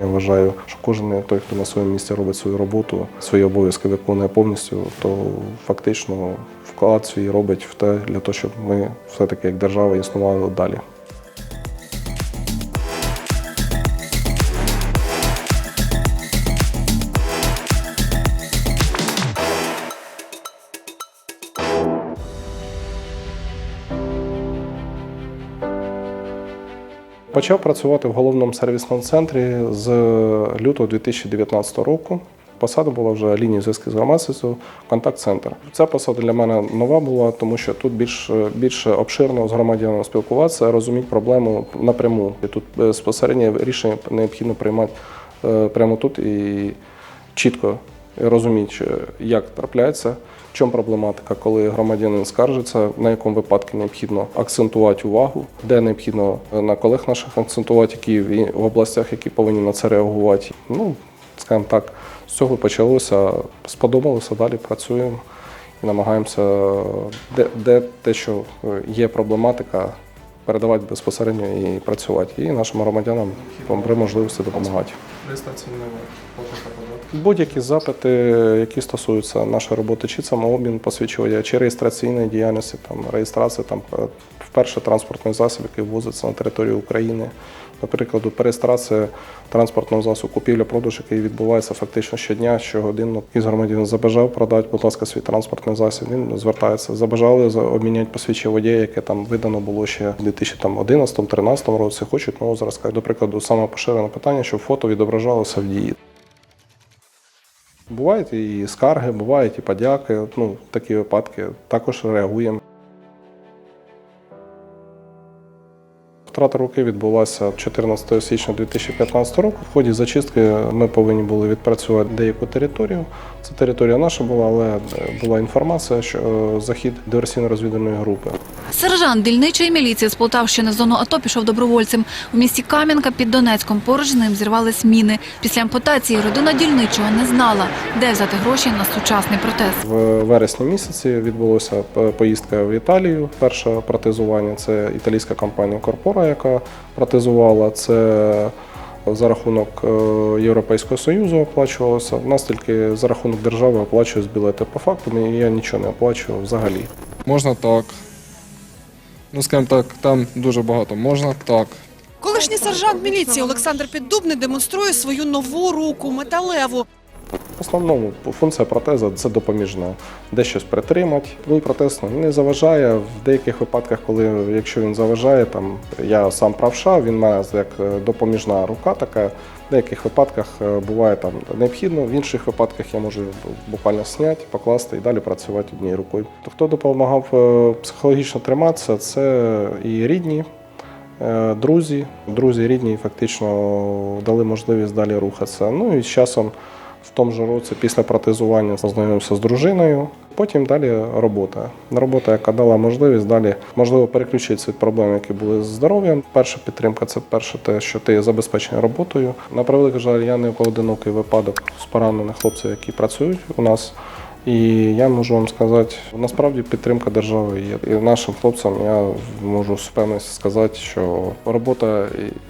Я вважаю, що кожен той, хто на своєму місці робить свою роботу, свої обов'язки виконує повністю, то фактично вклад свій робить в те для того, щоб ми все-таки як держава існували далі. Почав працювати в головному сервісному центрі з лютого 2019 року. Посада була вже лінії зв'язку з громадськістю, контакт-центр. Ця посада для мене нова була, тому що тут більш, більш обширно з громадянами спілкуватися, розуміти проблему напряму. І тут безпосередньо рішення необхідно приймати е, прямо тут і чітко розуміти, як трапляється, в чому проблематика, коли громадянин скаржиться, на якому випадку необхідно акцентувати увагу, де необхідно на колег наших акцентувати, які в в областях, які повинні на це реагувати. Ну, скажімо так, з цього почалося, сподобалося, далі працюємо і намагаємося, де, де те, що е, є проблематика, передавати безпосередньо і працювати. І нашим громадянам при можливості допомагати. Реєстраційний оплата податків. Будь-які запити, які стосуються нашої роботи, чи самообмін посвідчування, чи реєстраційної діяльності, там реєстрація там е, вперше транспортний засіб, який ввозиться на територію України. Наприклад, перереєстрація транспортного засобу, купівля-продаж, який відбувається фактично щодня, щогодинно. Із громадянин забажав продати, будь ласка, свій транспортний засіб. Він звертається. Забажали за- обміняти посвідчення водія, яке там видано було ще в 2011-2013 році. Хочуть нового зразка. До прикладу, саме поширене питання, щоб фото відображалося в дії. Бувають і скарги, бувають і подяки. Ну, такі випадки також реагуємо. Втрата руки відбулася 14 січня 2015 року. В ході зачистки ми повинні були відпрацювати деяку територію. Це територія наша була, але е, була інформація, що е, захід диверсійно-розвідувальної групи. Сержант дільничої міліції з Полтавщини з зону АТО пішов добровольцем. У місті Кам'янка під Донецьком поруч з ним зірвались міни. Після ампутації родина дільничого не знала, де взяти гроші на сучасний протез. В вересні місяці відбулася поїздка в Італію. Перше протезування це італійська компанія Корпора, яка протезувала. Це за рахунок е, Європейського Союзу оплачувалося. У нас тільки за рахунок держави оплачують білети. По факту я нічого не оплачую взагалі. Можна так. Ну, скажімо так, там дуже багато. Можна так. Колишній сержант міліції Олександр Піддубний демонструє свою нову руку металеву. В основному функція протеза це допоміжна. Де щось притримати. Мій протез ну, не заважає. В деяких випадках, коли якщо він заважає, там я сам правша, він має як е, допоміжна рука така. В деяких випадках е, буває там необхідно, в інших випадках я можу буквально зняти, покласти і далі працювати однією рукою. То хто допомагав е, психологічно триматися, це і рідні. Друзі, друзі рідні фактично дали можливість далі рухатися. Ну і з часом в тому ж році після протезування познайомився з дружиною. Потім далі робота. Робота, яка дала можливість далі можливо переключитися від проблем, які були з здоров'ям. Перша підтримка це перше те, що ти забезпечений роботою. На превеликий жаль, я не поодинокий випадок з поранених хлопців, які працюють у нас. І я можу вам сказати, насправді підтримка держави є. І нашим хлопцям я можу з впевненістю сказати, що робота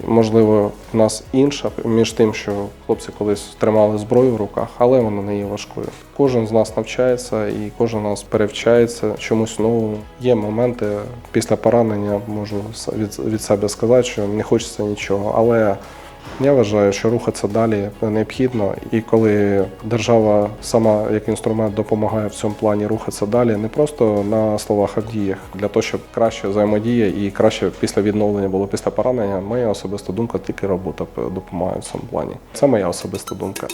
можливо в нас інша між тим, що хлопці колись тримали зброю в руках, але вона не є важкою. Кожен з нас навчається і кожен з нас перевчається чомусь новому. Є моменти після поранення, можу від себе сказати, що не хочеться нічого, але я вважаю, що рухатися далі необхідно, і коли держава сама як інструмент допомагає в цьому плані рухатися далі, не просто на словах, а в діях, для того, щоб краще взаємодія і краще після відновлення було після поранення. Моя особиста думка, тільки робота допомагає в цьому плані. Це моя особиста думка.